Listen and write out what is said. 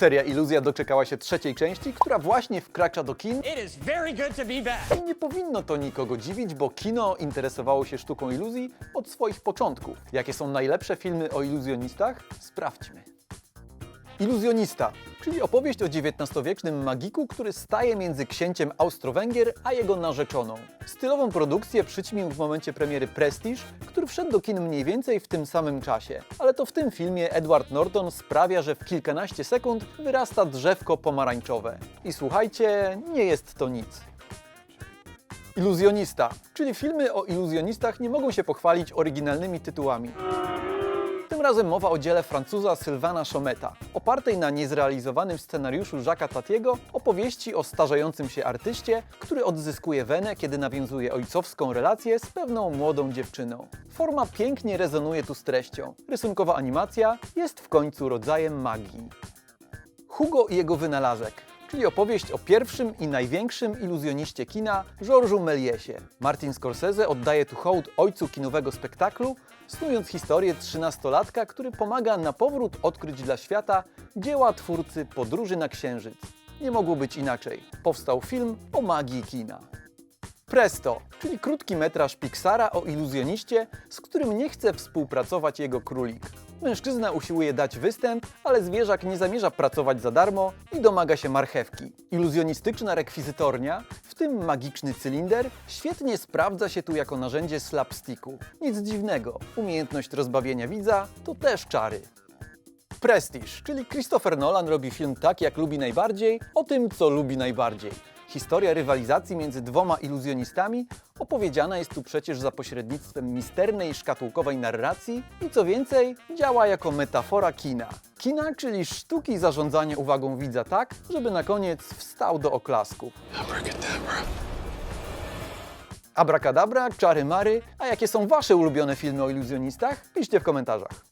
Seria Iluzja doczekała się trzeciej części, która właśnie wkracza do kin i nie powinno to nikogo dziwić, bo kino interesowało się sztuką iluzji od swoich początków. Jakie są najlepsze filmy o iluzjonistach? Sprawdźmy. Iluzjonista, czyli opowieść o XIX-wiecznym magiku, który staje między księciem Austro-Węgier a jego narzeczoną. Stylową produkcję przyćmił w momencie premiery Prestige, który wszedł do kin mniej więcej w tym samym czasie. Ale to w tym filmie Edward Norton sprawia, że w kilkanaście sekund wyrasta drzewko pomarańczowe. I słuchajcie, nie jest to nic. Iluzjonista, czyli filmy o iluzjonistach nie mogą się pochwalić oryginalnymi tytułami. Tym razem mowa o dziele Francuza Sylwana Chometa, opartej na niezrealizowanym scenariuszu Jacques'a Tatiego opowieści o starzejącym się artyście, który odzyskuje wenę, kiedy nawiązuje ojcowską relację z pewną młodą dziewczyną. Forma pięknie rezonuje tu z treścią. Rysunkowa animacja jest w końcu rodzajem magii. Hugo i jego wynalazek, czyli opowieść o pierwszym i największym iluzjoniście kina, George'u Meliesie. Martin Scorsese oddaje tu hołd ojcu kinowego spektaklu, snując historię trzynastolatka, który pomaga na powrót odkryć dla świata dzieła twórcy Podróży na Księżyc. Nie mogło być inaczej. Powstał film o magii kina. Presto, czyli krótki metraż Pixara o iluzjoniście, z którym nie chce współpracować jego królik. Mężczyzna usiłuje dać występ, ale zwierzak nie zamierza pracować za darmo i domaga się marchewki. Iluzjonistyczna rekwizytornia, w tym magiczny cylinder, świetnie sprawdza się tu jako narzędzie slapsticku. Nic dziwnego, umiejętność rozbawienia widza to też czary. Prestige, czyli Christopher Nolan robi film tak, jak lubi najbardziej, o tym, co lubi najbardziej. Historia rywalizacji między dwoma iluzjonistami opowiedziana jest tu przecież za pośrednictwem misternej, szkatułkowej narracji i co więcej, działa jako metafora kina. Kina, czyli sztuki zarządzania uwagą widza tak, żeby na koniec wstał do oklasków. Abracadabra, czary mary, a jakie są Wasze ulubione filmy o iluzjonistach? Piszcie w komentarzach.